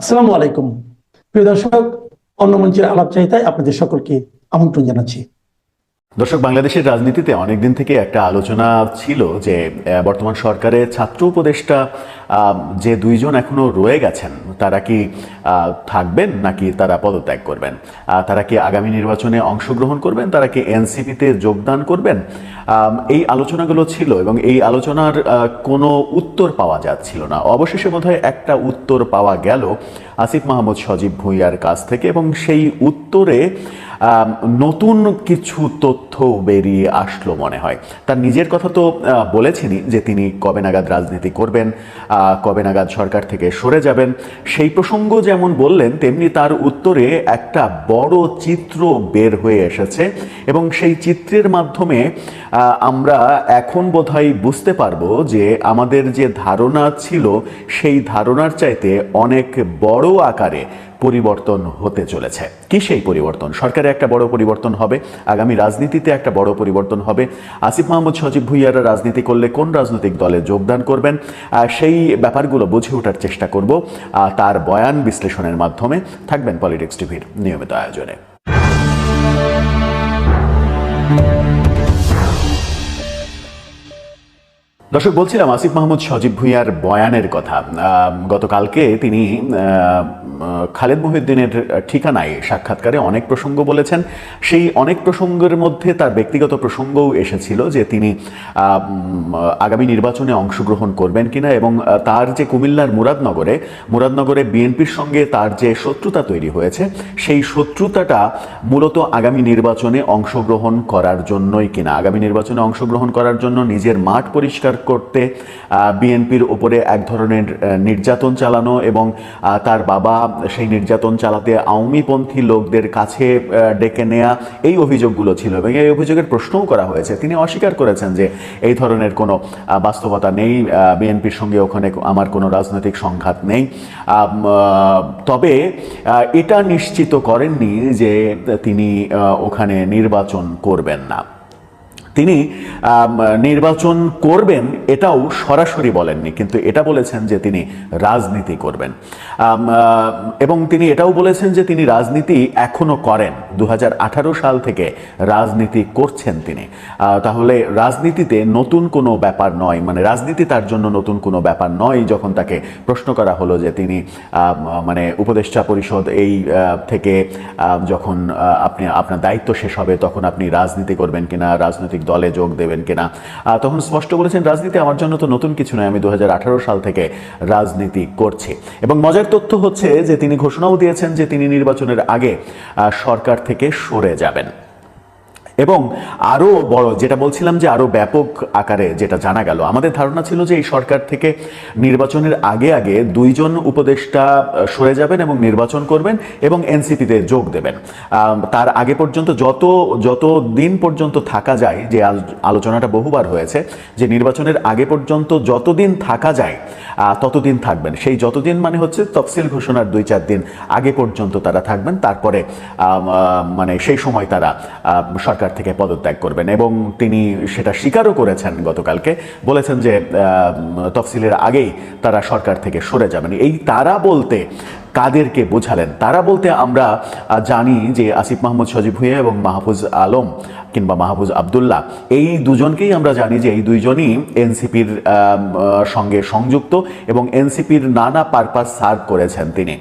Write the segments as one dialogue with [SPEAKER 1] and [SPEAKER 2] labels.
[SPEAKER 1] আসসালামু আলাইকুম। প্রিয় দর্শক, অন্য মঞ্চের আলাপ চাহিদায় আপনাদের সকলকে আমন্ত্রণ জানাচ্ছি।
[SPEAKER 2] দর্শক, বাংলাদেশের রাজনীতিতে অনেকদিন থেকে একটা আলোচনা ছিল যে বর্তমান সরকারের ছাত্র উপদেষ্টা যে দুইজন এখনও রয়ে গেছেন, তারা কি থাকবেন নাকি তারা পদত্যাগ করবেন? তারা কি আগামী নির্বাচনে অংশগ্রহণ করবেন? তারা কি এনসিপিতে যোগদান করবেন? এই আলোচনাগুলো ছিল এবং এই আলোচনার কোনো উত্তর পাওয়া যাচ্ছিল না। অবশেষে বোধহয় একটা উত্তর পাওয়া গেল আসিফ মাহমুদ সজীব ভুঁইয়ার কাছ থেকে এবং সেই উত্তরে নতুন কিছু তথ্য বেরিয়ে আসলো মনে হয়। তার নিজের কথা তো বলেছেনই যে তিনি কবে নাগাদ রাজনীতি করবেন কবে নাগাদ সরকার থেকে সরে যাবেন। সেই প্রসঙ্গ যেমন বললেন, তেমনি তার উত্তরে একটা বড় চিত্র বের হয়ে এসেছে এবং সেই চিত্রের মাধ্যমে আমরা এখন বোধহয় বুঝতে পারব যে আমাদের যে ধারণা ছিল, সেই ধারণার চাইতে অনেক বড় আকারে পরিবর্তন হতে চলেছে। কি সেই পরিবর্তন? সরকারে একটা বড় পরিবর্তন হবে, আগামী রাজনীতিতে একটা বড় পরিবর্তন হবে। আসিফ মাহমুদ, সজীব ভুইয়ারা রাজনীতি করলে কোন রাজনৈতিক দলে যোগদান করবেন? সেই ব্যাপারগুলো বুঝে ওঠার চেষ্টা করব তার বয়ান বিশ্লেষণের মাধ্যমে। থাকবেন পলিটিক্স টিভির নিয়মিত আয়োজনে। দর্শক, বলছিলাম আসিফ মাহমুদ সজীব ভুঁইয়ার বয়ানের কথা। গতকালকে তিনি খালেদ মহিউদ্দিনের ঠিকানায় সাক্ষাৎকারে অনেক প্রসঙ্গ বলেছেন। সেই অনেক প্রসঙ্গের মধ্যে তার ব্যক্তিগত প্রসঙ্গও এসেছিল যে তিনি আগামী নির্বাচনে অংশগ্রহণ করবেন কিনা এবং তার যে কুমিল্লার মুরাদনগরে মুরাদনগরে বিএনপির সঙ্গে তার যে শত্রুতা তৈরি হয়েছে, সেই শত্রুতাটা মূলত আগামী নির্বাচনে অংশগ্রহণ করার জন্যই কিনা। আগামী নির্বাচনে অংশগ্রহণ করার জন্য নিজের মাঠ পরিষ্কার করতে বিএনপির উপরে এক ধরনের নির্যাতন চালানো এবং তার বাবা সেই নির্যাতন চালাতে আওয়ামীপন্থী লোকদের কাছে ডেকে নেয়া এই অভিযোগগুলো ছিল এবং এই অভিযোগের প্রশ্নও করা হয়েছে। তিনি অস্বীকার করেছেন যে এই ধরনের কোনো বাস্তবতা নেই বিএনপির সঙ্গে ওখানে আমার কোনো রাজনৈতিক সংঘাত নেই। তবে এটা নিশ্চিত করেননি যে তিনি ওখানে নির্বাচন করবেন না। তিনি নির্বাচন করবেন এটাও সরাসরি বলেননি, কিন্তু এটা বলেছেন যে তিনি রাজনীতি করবেন। এবং তিনি এটাও বলেছেন যে তিনি রাজনীতি এখনও করেন। দু হাজার আঠারো সাল থেকে রাজনীতি করছেন তিনি। তাহলে রাজনীতিতে নতুন কোনো ব্যাপার নয় মানে রাজনীতি তার জন্য নতুন কোনো ব্যাপার নয় যখন তাকে প্রশ্ন করা হলো যে তিনি মানে উপদেষ্টা পরিষদ এই থেকে যখন আপনি, আপনার দায়িত্ব শেষ হবে তখন আপনি রাজনীতি করবেন কিনা, রাজনৈতিক দলে যোগ দেবেন কিনা। তখন স্পষ্ট বলেছেন রাজনীতি আমার জন্য তো নতুন কিছু নয়, আমি দু হাজার আঠারো সাল থেকে রাজনীতি করছি। এবং মজার তথ্য হচ্ছে যে তিনি ঘোষণাও দিয়েছেন যে তিনি নির্বাচনের আগে সরকার থেকে সরে যাবেন। এবং আরও বড়, যেটা বলছিলাম যে আরও ব্যাপক আকারে যেটা জানা গেল, আমাদের ধারণা ছিল যে এই সরকার থেকে নির্বাচনের আগে আগে দুইজন উপদেষ্টা সরে যাবেন এবং নির্বাচন করবেন এবং এনসিপিতে যোগ দেবেন। তার আগে পর্যন্ত যত যত দিন পর্যন্ত থাকা যায়, যে আলোচনাটা বহুবার হয়েছে, যে নির্বাচনের আগে পর্যন্ত যতদিন থাকা যায় ততদিন থাকবেন। সেই যতদিন মানে হচ্ছে তফসিল ঘোষণার দুই চার দিন আগে পর্যন্ত তারা থাকবেন, তারপরে মানে সেই সময় তারা সরকার থেকে পদত্যাগ করবেন। এবং তিনি সেটা স্বীকারও করেছেন গতকালকে, বলেছেন যে তফসিলের আগেই তারা সরকার থেকে সরে যাবেন। এই তারা বলতে কাদেরকে বোঝালেন। তারা বলতে আমরা জানি যে আসিফ মাহমুদ সজীব ভুঁইয়া এবং মাহফুজ আলম কিংবা মাহফুজ আবদুল্লাহ, এই দুজনকেই আমরা জানি যে এই দুইজনই এনসিপির সঙ্গে সংযুক্ত এবং এনসিপির নানা পারপাস সার্ভ করেছেন তিনি।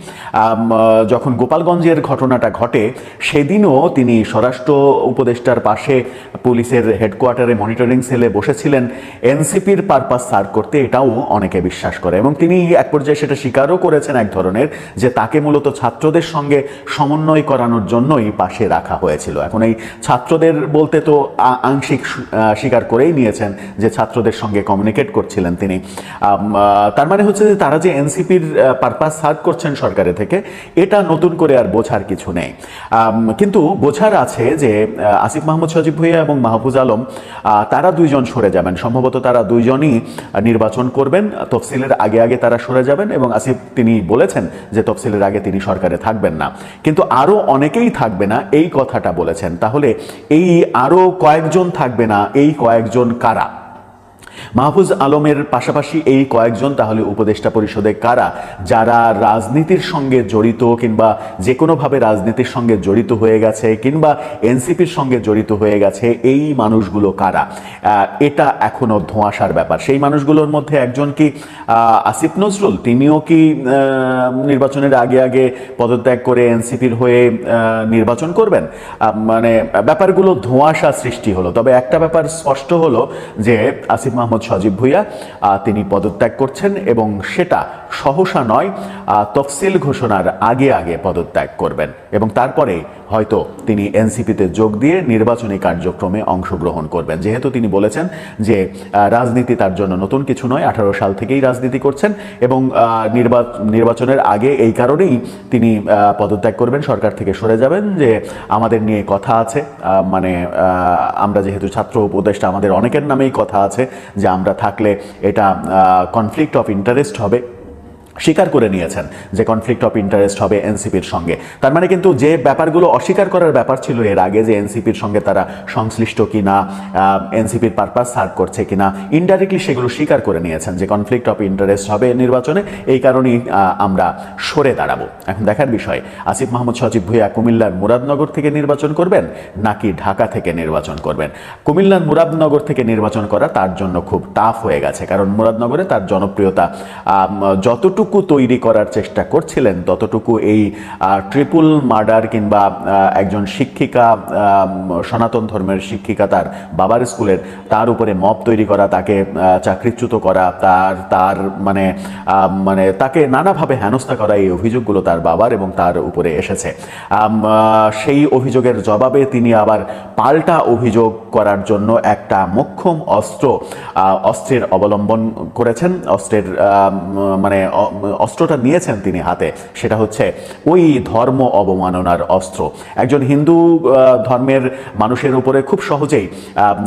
[SPEAKER 2] যখন গোপালগঞ্জের ঘটনাটা ঘটে, সেদিনও তিনি স্বরাষ্ট্র উপদেষ্টার পাশে পুলিশের হেডকোয়ার্টারে মনিটরিং সেলে বসেছিলেন। এনসিপির পারপাস সার্ভ করতে এটাও অনেকে বিশ্বাস করে এবং তিনি এক পর্যায়ে সেটা স্বীকারও করেছেন এক ধরনের যে তাকে মূলত ছাত্রদের সঙ্গে সমন্বয় করানোর জন্যই পাশে রাখা হয়েছিল। এখন এই ছাত্রদের বলতে তো আংশিক স্বীকার করেই নিয়েছেন যে ছাত্রদের সঙ্গে কমিউনিকেট করছিলেন তিনি। তার মানে হচ্ছে যে তারা যে এনসিপির পারপাস সার্ভ করছেন সরকারের থেকে, এটা নতুন করে আর বোঝার কিছু নেই। কিন্তু বোঝার আছে যে আসিফ মাহমুদ সজীব ভুইয়া এবং মাহফুজ আলম তারা দুইজন সরে যাবেন। সম্ভবত তারা দুইজনই নির্বাচন করবেন, তফসিলের আগে আগে তারা সরে যাবেন এবং আসিফ তিনি বলেছেন যে তফসিলের আগে তিনি সরকারে থাকবেন না। কিন্তু আরও অনেকেই থাকবে না, এই কথাটা বলেছেন। তাহলে এই আরও কয়েকজন থাকবে না, এই কয়েকজন কারা? মাহফুজ আলমের পাশাপাশি এই কয়েকজন তাহলে উপদেষ্টা পরিষদে কারা? যারা রাজনীতির সঙ্গে জড়িত কিংবা যে কোনোভাবে রাজনীতির সঙ্গে জড়িত হয়ে গেছে কিংবা এনসিপির সঙ্গে জড়িত হয়ে গেছে, এই মানুষগুলো কারা? এটা এখনও ধোঁয়াশার ব্যাপার। সেই মানুষগুলোর মধ্যে একজন কি আসিফ নজরুল? তিনিও কি নির্বাচনের আগে আগে পদত্যাগ করে এনসিপির হয়ে নির্বাচন করবেন? মানে ব্যাপারগুলো ধোঁয়াশা সৃষ্টি হলো। তবে একটা ব্যাপার স্পষ্ট হলো যে, আসিফ সজীব ভুইয়া তিনি পদত্যাগ করছেন এবং সেটা সহসা নয় তফসিল ঘোষণার আগে আগে পদত্যাগ করবেন। এবং তারপরে হয়তো তিনি এনসিপিতে যোগ দিয়ে নির্বাচনী কার্যক্রমে অংশগ্রহণ করবেন। যেহেতু তিনি বলেছেন যে রাজনীতি তার জন্য নতুন কিছু নয়, আঠারো সাল থেকেই রাজনীতি করছেন এবং নির্বাচনের আগে এই কারণেই তিনি পদত্যাগ করবেন। সরকার থেকে সরে যাবেন যে, আমাদের নিয়ে কথা আছে মানে আমরা যেহেতু ছাত্র উপদেষ্টা, আমাদের অনেকের নামেই কথা আছে যে, আমরা থাকলে এটা কনফ্লিক্ট অফ ইন্টারেস্ট হবে। স্বীকার করে নিয়েছেন যে কনফ্লিক্ট অফ ইন্টারেস্ট হবে এনসিপির সঙ্গে। তার মানে কিন্তু যে ব্যাপারগুলো অস্বীকার করার ব্যাপার ছিল এর আগে যে এনসিপির সঙ্গে তারা সংশ্লিষ্ট কিনা এনসিপির পারপাস সার্ভ করছে কিনা ইনডাইরেক্টলি সেগুলো স্বীকার করে নিয়েছেন যে কনফ্লিক্ট অফ ইন্টারেস্ট হবে নির্বাচনে। এই কারণেই আমরা সরে দাঁড়াবো। এখন দেখার বিষয় আসিফ মাহমুদ সচিব ভুইয়া কুমিল্লার মুরাদনগর থেকে নির্বাচন করবেন নাকি ঢাকা থেকে নির্বাচন করবেন? কুমিল্লার মুরাদনগর থেকে নির্বাচন করা তার জন্য খুব টাফ হয়ে গেছে কারণ মুরাদনগরে তার জনপ্রিয়তা আম, যতটুকু তৈরি করার চেষ্টা করছিলেন, ততটুকু এই ট্রিপল মার্ডার কিংবা একজন শিক্ষিকা সনাতন ধর্মের শিক্ষিকা তার বাবার স্কুলের, তার উপরে মব তৈরি করা, তাকে চাকরিচ্যুত করা, তার তার মানে মানে তাকে নানাভাবে হেনস্থা করা এই অভিযোগগুলো তার বাবার এবং তার উপরে এসেছে। সেই অভিযোগের জবাবে তিনি আবার পাল্টা অভিযোগ করার জন্য একটা মোক্ষম অস্ত্র অস্ত্রের অবলম্বন করেছেন। অস্ত্রের মানে অস্ত্রটা নিয়েছেন তিনি হাতে সেটা হচ্ছে ওই ধর্ম অবমাননার অস্ত্র। একজন হিন্দু ধর্মের মানুষের উপরে খুব সহজেই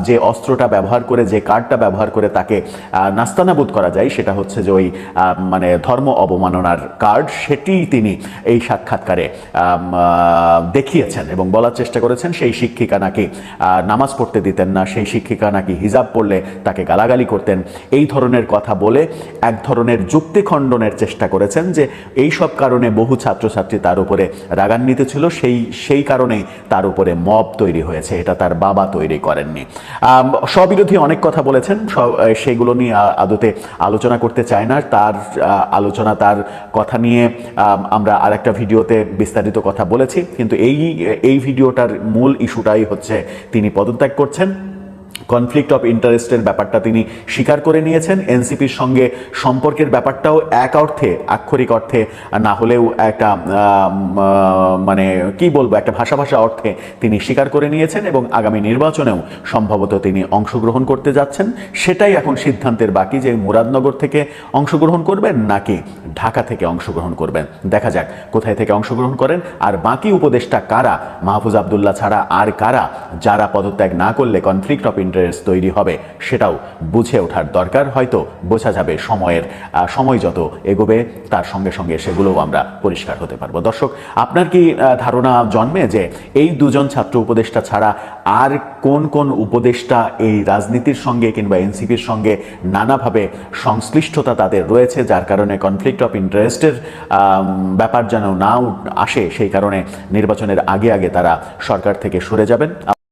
[SPEAKER 2] যে অস্ত্রটা ব্যবহার করে যে কার্ডটা ব্যবহার করে তাকে আহ, নাস্তানাবুদ করা যায় সেটা হচ্ছে যে ওই মানে ধর্ম অবমাননার কার্ড সেটি তিনি এই সাক্ষাৎকারে দেখিয়েছেন এবং বলার চেষ্টা করেছেন সেই শিক্ষিকা নাকি নামাজ পড়তে দিতেন না সেই শিক্ষিকা নাকি হিজাব পড়লে তাকে গালাগালি করতেন। এই ধরনের কথা বলে এক ধরনের যুক্তি খণ্ডনের চেষ্টা করেছেন যে এই সব কারণে বহু ছাত্রছাত্রী তার উপরে রাগান্বিত ছিল সেই সেই কারণেই তার উপরে মব তৈরি হয়েছে এটা তার বাবা তৈরি করেননি। স্ববিরোধী অনেক কথা বলেছেন স- সেইগুলো নিয়ে আদতে আলোচনা করতে চায় না তার আলোচনা তার কথা নিয়ে আম, আমরা আরেকটা ভিডিওতে বিস্তারিত কথা বলেছি কিন্তু এই এই ভিডিওটার মূল ইস্যুটাই হচ্ছে তিনি পদত্যাগ করছেন। কনফ্লিক্ট অফ ইন্টারেস্টের ব্যাপারটা তিনি স্বীকার করে নিয়েছেন। এনসিপির সঙ্গে সম্পর্কের ব্যাপারটাও এক অর্থে, আক্ষরিক অর্থে না হলেও একটা মানে কি বলব, একটা ভাষা ভাষা অর্থে তিনি স্বীকার করে নিয়েছেন এবং আগামী নির্বাচনেও সম্ভবত তিনি অংশগ্রহণ করতে যাচ্ছেন। সেটাই এখন সিদ্ধান্তের বাকি যে মুরাদনগর থেকে অংশগ্রহণ করবেন নাকি ঢাকা থেকে অংশগ্রহণ করবেন। দেখা যাক কোথায় থেকে অংশগ্রহণ করেন। আর বাকি উপদেষ্টা কারা? মাহফুজ আবদুল্লাহ ছাড়া আর কারা? যারা পদত্যাগ না করলে কনফ্লিক্ট অফ ইন্টারেস্ট তৈরি হবে, সেটাও বুঝে ওঠার দরকার, হয়তো বোঝা যাবে সময়ের সময় যত এগোবে, তার সঙ্গে সঙ্গে সেগুলোও আমরা পরিষ্কার হতে পারব। দর্শক, আপনার কি ধারণা জন্মে যে এই দুজন ছাত্র উপদেষ্টা ছাড়া আর কোন কোন উপদেষ্টা এই রাজনীতির সঙ্গে কিংবা এনসিপির সঙ্গে নানাভাবে সংশ্লিষ্টতা তাদের রয়েছে, যার কারণে কনফ্লিক্ট অফ ইন্টারেস্টের ব্যাপার যেন না আসে, সেই কারণে নির্বাচনের আগে আগে তারা সরকার থেকে সরে যাবেন?